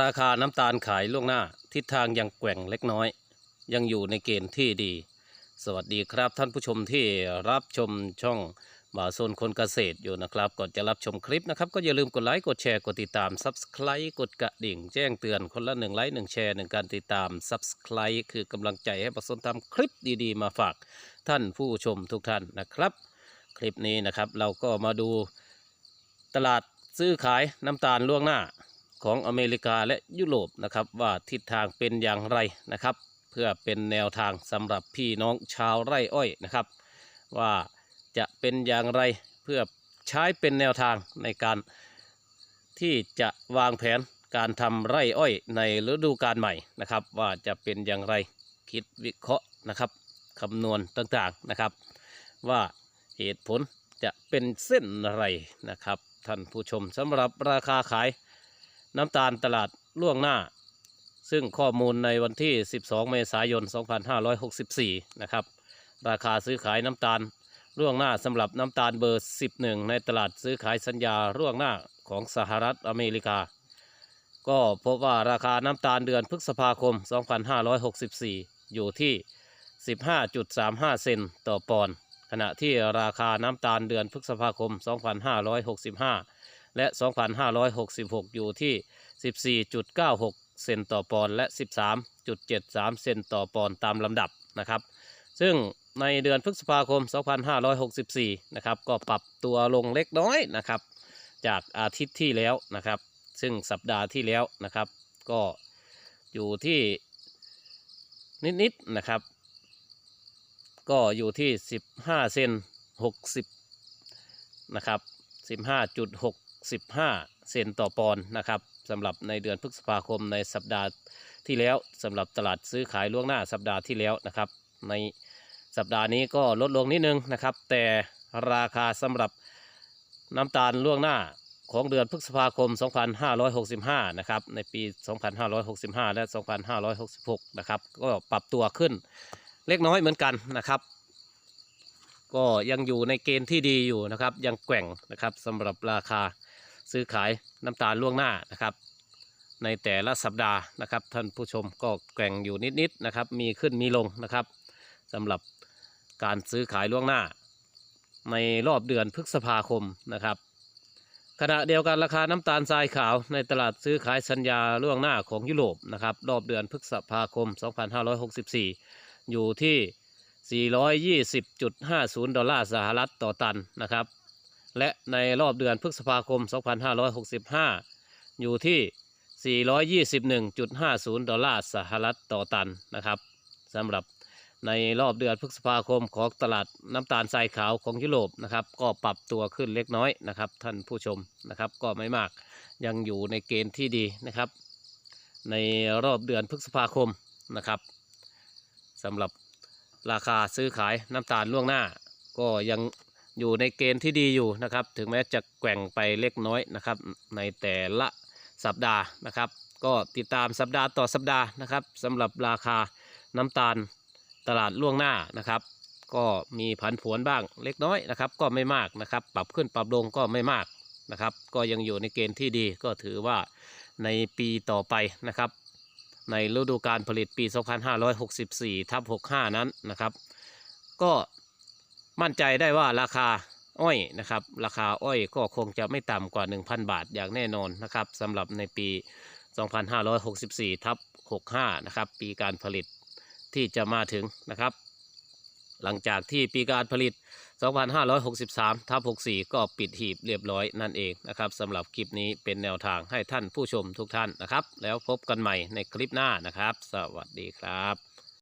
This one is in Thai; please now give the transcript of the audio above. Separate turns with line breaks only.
ราคาน้ำตาลขายล่วงหน้า ทิศทางยังแกว่งเล็กน้อย ยังอยู่ในเกณฑ์ที่ดี สวัสดีครับท่านผู้ชมที่รับชมช่องบ่าโซนคนเกษตรอยู่นะครับก่อนจะรับชมคลิปนะครับ ก็อย่าลืมกดไลค์กดแชร์กดติดตาม Subscribe กดกระดิ่ง แจ้งเตือนคนละหนึ่งไลค์หนึ่งแชร์หนึ่งการติดตาม Subscribe คือกำลังใจให้บ่าวโซนทำคลิปดีๆ มาฝากท่านผู้ชมทุกท่านนะครับ คลิปนี้นะครับเราก็มาดูตลาดซื้อขายน้ำตาลล่วงหน้า ของอเมริกาและยุโรปนะครับว่าทิศทางเป็นอย่างไรนะครับ เพื่อเป็นแนวทางสำหรับพี่น้องชาวไร่อ้อยนะครับ ว่าจะเป็นอย่างไรเพื่อใช้เป็นแนวทางในการที่จะวางแผนการทำไร่อ้อยในฤดูกาลใหม่นะครับ ว่าจะเป็นอย่างไรคิดวิเคราะห์นะครับคำนวณต่างๆนะครับ ว่าเหตุผลจะเป็นเส้นอะไรนะครับท่านผู้ชมสำหรับราคาขาย น้ำตาลตลาดล่วงหน้า ซึ่งข้อมูลในวันที่ 12 เมษายน 2564 นะครับ ราคาซื้อขายน้ำตาลล่วงหน้าสำหรับน้ำตาลเบอร์ 11 ในตลาดซื้อขายสัญญาล่วงหน้าของสหรัฐอเมริกา ก็พบว่าราคาน้ำตาลเดือนพฤษภาคม 2564 อยู่ที่ 15.35 เซนต์ต่อปอนด์ขณะที่ราคาน้ำตาลเดือนพฤษภาคม 2565 และ 2,566 อยู่ที่ 14.96 เซนต์ต่อปอนด์และ 13.73 เซนต์ต่อปอนด์ตามลำดับนะครับ ซึ่งในเดือนพฤษภาคม 2564 นะครับ ก็ปรับตัวลงเล็กน้อยนะครับ จากอาทิตย์ที่แล้วนะครับ ซึ่งสัปดาห์ที่แล้วนะครับ ก็อยู่ที่นิดๆนะครับ ก็อยู่ที่ 15 เซน60 นะครับ 15 เซนต่อปอนด์นะครับสำหรับในเดือนพฤษภาคมในสัปดาห์ที่แล้วสำหรับตลาดซื้อขายล่วงหน้าสัปดาห์ที่แล้วนะครับในสัปดาห์นี้ก็ลดลงนิดนึงนะครับ แต่ราคาสำหรับน้ำตาลล่วงหน้าของเดือนพฤษภาคม 2565 นะครับ ในปี 2565 และ 2566 นะครับ ก็ปรับตัวขึ้นเล็กน้อยเหมือนกันนะครับ ก็ยังอยู่ในเกณฑ์ที่ดีอยู่นะครับ ยังแกว่งนะครับสำหรับราคา ซื้อขายน้ำตาลล่วงหน้านะครับ ในแต่ละสัปดาห์นะครับ ท่านผู้ชมก็แกว่งอยู่นิดๆนะครับ มีขึ้นมีลงนะครับสำหรับการซื้อขายล่วงหน้า ในรอบเดือนพฤษภาคมนะครับ ขณะเดียวกันราคาน้ำตาลทรายขาวในตลาดซื้อขายสัญญาล่วงหน้าของยุโรปนะครับรอบเดือนพฤษภาคม 2564 อยู่ที่ 420.50 ดอลลาร์สหรัฐต่อตันนะครับ และในรอบเดือนพฤษภาคม 2565 อยู่ที่ 421.50 ดอลลาร์สหรัฐต่อตันนะครับสำหรับในรอบเดือนพฤษภาคมของตลาดน้ำตาลทรายขาวของยุโรปนะครับ ก็ปรับตัวขึ้นเล็กน้อยนะครับ ท่านผู้ชมนะครับ ก็ไม่มากยังอยู่ในเกณฑ์ที่ดีนะครับ ในรอบเดือนพฤษภาคมนะครับสำหรับราคาซื้อขายน้ำตาลล่วงหน้า ก็ยัง อยู่ในเกณฑ์ที่ดีอยู่นะครับ ถึงแม้จะแกว่งไปเล็กน้อยนะครับ ในแต่ละสัปดาห์นะครับ ก็ติดตามสัปดาห์ต่อสัปดาห์นะครับสำหรับราคาน้ำตาลตลาดล่วงหน้านะครับ ก็มีผันผวนบ้างเล็กน้อยนะครับ ก็ไม่มากนะครับ ปรับขึ้นปรับลงก็ไม่มากนะครับ ก็ยังอยู่ในเกณฑ์ที่ดีก็ถือว่าในปีต่อไปนะครับ ในฤดูการผลิตปี 2564ทับ65 นั้นนะครับ ก็ มั่นใจได้ว่าราคาอ้อยนะครับ ราคาอ้อยก็คงจะไม่ต่ำกว่า 1,000 บาทอย่างแน่นอนนะครับสำหรับในปี 2564ทับ65นะครับปีการผลิตที่จะมาถึงนะครับ หลังจากที่ปีการผลิต 2563ทับ64 ก็ปิดหีบเรียบร้อยนั่นเองนะครับสำหรับคลิปนี้เป็นแนวทางให้ท่านผู้ชมทุกท่านนะครับ แล้วพบกันใหม่ในคลิปหน้านะครับ สวัสดีครับ